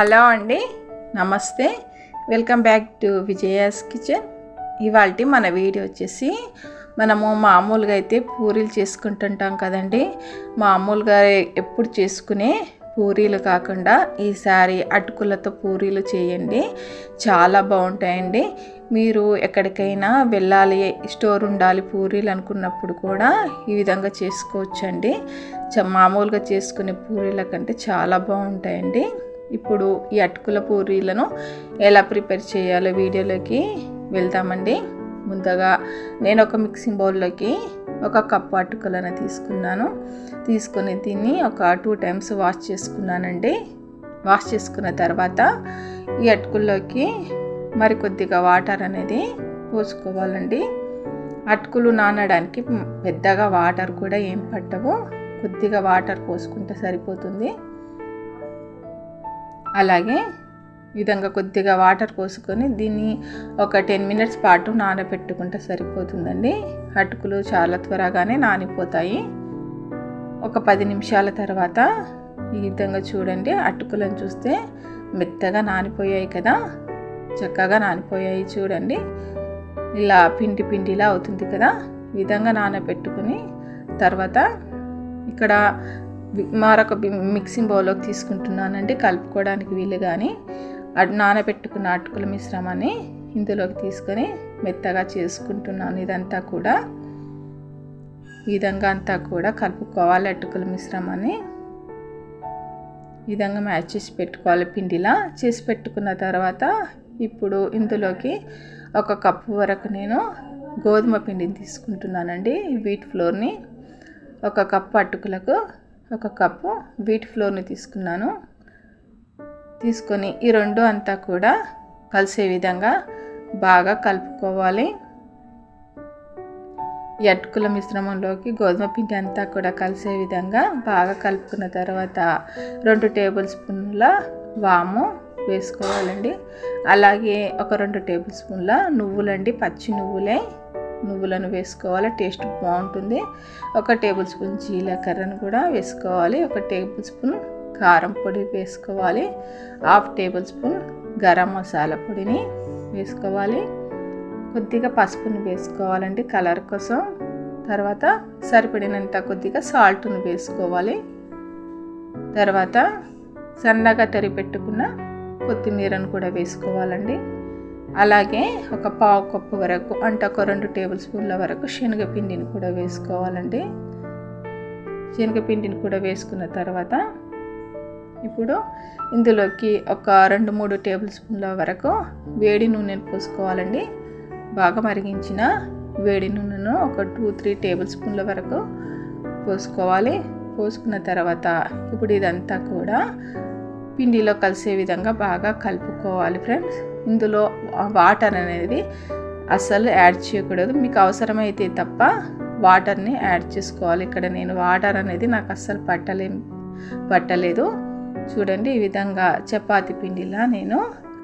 Hello అండి నమస్తే. Welcome back to Vijaya's kitchen. ఇవాళ మన వీడియో వచ్చేసి మనము మామూలుగా అయితే పూరీలు చేసుకుంటుంటాం కదండి. మామూలుగా ఎప్పుడు చేసుకునే పూరీలు కాకుండా ఈసారి అటుకులతో పూరీలు చేయండి. చాలా బాగుంటాయండి. మీరు ఎక్కడికైనా వెళ్ళాలి స్టోర్ ఉండాలి పూరీలు అనుకున్నప్పుడు కూడా ఈ విధంగా చేసుకోవచ్చండి. చ మామూలుగా చేసుకునే పూరీల కంటే చాలా బాగుంటాయండి. ఇప్పుడు ఈ అటుకుల పూరీలను ఎలా ప్రిపేర్ చేయాలో వీడియోలోకి వెళ్తామండి. ముందుగా నేను ఒక మిక్సింగ్ బౌల్లోకి ఒక కప్పు అటుకులను తీసుకున్నాను. తీసుకొని దీన్ని ఒక టూ టైమ్స్ వాష్ చేసుకున్నానండి. వాష్ చేసుకున్న తర్వాత ఈ అటుకుల్లోకి మరి కొద్దిగా వాటర్ అనేది పోసుకోవాలండి. అటుకులు నానడానికి పెద్దగా వాటర్ కూడా ఏం పట్టవు. కొద్దిగా వాటర్ పోసుకుంటే సరిపోతుంది. అలాగే విధంగా కొద్దిగా వాటర్ పోసుకొని దీన్ని ఒక టెన్ మినిట్స్ పాటు నానబెట్టుకుంటే సరిపోతుందండి. అటుకులు చాలా త్వరగానే నానిపోతాయి. ఒక పది నిమిషాల తర్వాత ఈ విధంగా చూడండి అటుకులను చూస్తే మెత్తగా నానిపోయాయి కదా. చక్కగా నానిపోయాయి చూడండి. ఇలా పిండి పిండిలా అవుతుంది కదా. విధంగా నానబెట్టుకుని తర్వాత ఇక్కడ మరొక మిక్సింగ్ బౌల్లోకి తీసుకుంటున్నానండి. కలుపుకోవడానికి వీలు కానీ నానబెట్టుకున్న అటుకుల మిశ్రమాన్ని ఇందులోకి తీసుకొని మెత్తగా చేసుకుంటున్నాను. ఇదంతా కూడా ఈ విధంగా అంతా కూడా కలుపుకోవాలి అటుకుల మిశ్రమాన్ని. ఈ విధంగా మ్యాచ్ చేసి పెట్టుకోవాలి పిండిలా. చేసి పెట్టుకున్న తర్వాత ఇప్పుడు ఇందులోకి ఒక కప్పు వరకు నేను గోధుమ పిండిని తీసుకుంటున్నానండి. వీట్ ఫ్లోర్ని ఒక కప్పు అటుకులకు ఒక కప్పు వీట్ ఫ్లోర్ని తీసుకున్నాను. తీసుకొని ఈ రెండు అంతా కూడా కలిసే విధంగా బాగా కలుపుకోవాలి. ఈ అటుకుల మిశ్రమంలోకి గోధుమ పిండి అంతా కూడా కలిసే విధంగా బాగా కలుపుకున్న తర్వాత రెండు టేబుల్ స్పూన్ల వాము వేసుకోవాలండి. అలాగే ఒక రెండు టేబుల్ స్పూన్ల నువ్వులండి పచ్చి నువ్వులే. నువ్వులను వేసుకోవాలి టేస్ట్ బాగుంటుంది. ఒక టేబుల్ స్పూన్ జీలకర్రను కూడా వేసుకోవాలి ఒక టేబుల్ స్పూన్ కారం పొడి వేసుకోవాలి half tablespoon garam masala పొడిని వేసుకోవాలి. కొద్దిగా పసుపుని వేసుకోవాలండి కలర్ కోసం. తర్వాత సరిపడినంత కొద్దిగా సాల్ట్ను వేసుకోవాలి. తర్వాత సన్నగా తరి పెట్టుకున్న కొత్తిమీరను కూడా వేసుకోవాలండి. అలాగే ఒక పావు కప్పు వరకు అంటే ఒక రెండు టేబుల్ స్పూన్ల వరకు శనగపిండిని కూడా వేసుకోవాలండి. శనగపిండిని కూడా వేసుకున్న తర్వాత ఇప్పుడు ఇందులోకి ఒక రెండు మూడు టేబుల్ స్పూన్ల వరకు వేడి నూనెను పోసుకోవాలండి. బాగా మరిగించిన వేడి నూనెను ఒక టూ త్రీ టేబుల్ స్పూన్ల వరకు పోసుకోవాలి. పోసుకున్న తర్వాత ఇప్పుడు ఇదంతా కూడా పిండిలో కలిసే విధంగా బాగా కలుపుకోవాలి ఫ్రెండ్స్. ఇందులో వాటర్ అనేది అస్సలు యాడ్ చేయకూడదు. మీకు అవసరమైతే తప్ప వాటర్ని యాడ్ చేసుకోవాలి. ఇక్కడ నేను వాటర్ అనేది నాకు అస్సలు పట్టలే పట్టలేదు. చూడండి ఈ విధంగా చపాతి పిండిలా నేను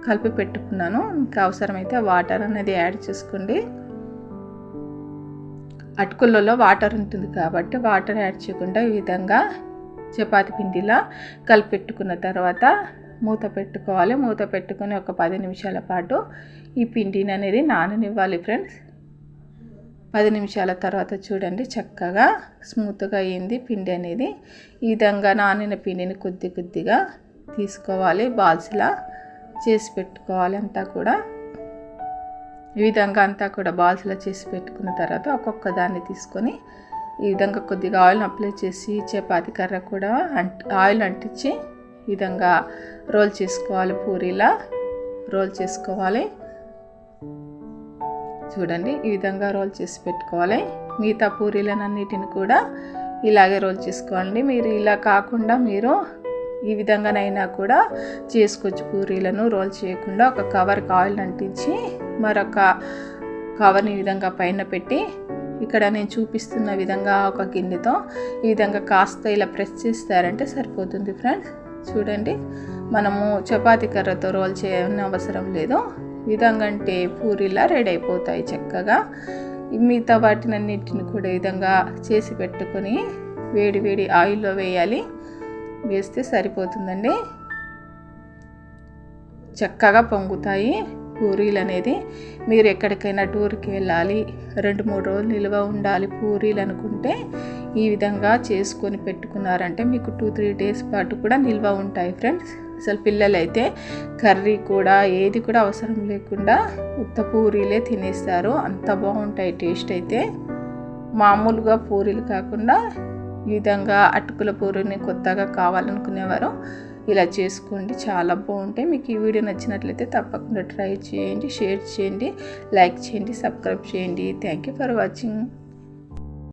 కలిపి పెట్టుకున్నాను. మీకు అవసరమైతే వాటర్ అనేది యాడ్ చేసుకోండి. అటుకులలో వాటర్ ఉంటుంది కాబట్టి వాటర్ యాడ్ చేయకుండా ఈ విధంగా చపాతి పిండిలా కలిపెట్టుకున్న తర్వాత మూత పెట్టుకోవాలి. మూత పెట్టుకొని ఒక పది నిమిషాల పాటు ఈ పిండిని అనేది నాననివ్వాలి ఫ్రెండ్స్. పది నిమిషాల తర్వాత చూడండి చక్కగా స్మూత్గా అయింది పిండి అనేది. ఈ విధంగా నానిన పిండిని కొద్ది కొద్దిగా తీసుకోవాలి. బాల్స్లా చేసి పెట్టుకోవాలి అంతా కూడా. ఈ విధంగా అంతా కూడా బాల్స్లా చేసి పెట్టుకున్న తర్వాత ఒక్కొక్క దాన్ని తీసుకొని ఈ విధంగా కొద్దిగా ఆయిల్ అప్లై చేసి చపాతి కర్ర కూడా అంట్ ఆయిల్ అంటించి విధంగా రోల్ చేసుకోవాలి పూరీలా. రోల్ చేసుకోవాలి. చూడండి ఈ విధంగా రోల్ చేసి పెట్టుకోవాలి. మిగతా పూరీలనన్నిటిని కూడా ఇలాగే రోల్ చేసుకోవాలండి. మీరు ఇలా కాకుండా మీరు ఈ విధంగానైనా కూడా చేసుకోవచ్చు పూరీలను. రోల్ చేయకుండా ఒక కవర్కి ఆయిల్ అంటించి మరొక కవర్ని ఈ విధంగా పైన పెట్టి ఇక్కడ నేను చూపిస్తున్న విధంగా ఒక గిన్నెతో ఈ విధంగా కాస్త ఇలా ప్రెస్ చేస్తారంటే సరిపోతుంది ఫ్రెండ్స్. చూడండి. మనము చపాతీ కర్రతో రోల్ చేయని అవసరం లేదు. విధంగా అంటే పూరిలా రెడీ అయిపోతాయి చక్కగా. మిగతా వాటినన్నిటిని కూడా విధంగా చేసి పెట్టుకొని వేడి వేడి ఆయిల్లో వేయాలి. వేస్తే సరిపోతుందండి. చక్కగా పొంగుతాయి పూరీలు అనేది. మీరు ఎక్కడికైనా టూర్కి వెళ్ళాలి. రెండు మూడు రోజులు నిల్వ ఉండాలి పూరీలు అనుకుంటే ఈ విధంగా చేసుకొని పెట్టుకున్నారంటే మీకు టూ త్రీ డేస్ పాటు కూడా నిల్వ ఉంటాయి ఫ్రెండ్స్ అసలు పిల్లలైతే కర్రీ కూడా ఏది కూడా అవసరం లేకుండా ఉత్త పూరీలే తినేస్తారు. అంత బాగుంటాయి టేస్ట్ అయితే. మామూలుగా పూరీలు కాకుండా ఈ విధంగా అటుకుల పూరిని కొత్తగా కావాలనుకునేవారు ఇలా చేసుకోండి. చాలా బాగుంటాయి. మీకు ఈ వీడియో నచ్చినట్లయితే తప్పకుండా ట్రై చేయండి షేర్ చేయండి లైక్ చేయండి సబ్స్క్రైబ్ చేయండి. Thank you for watching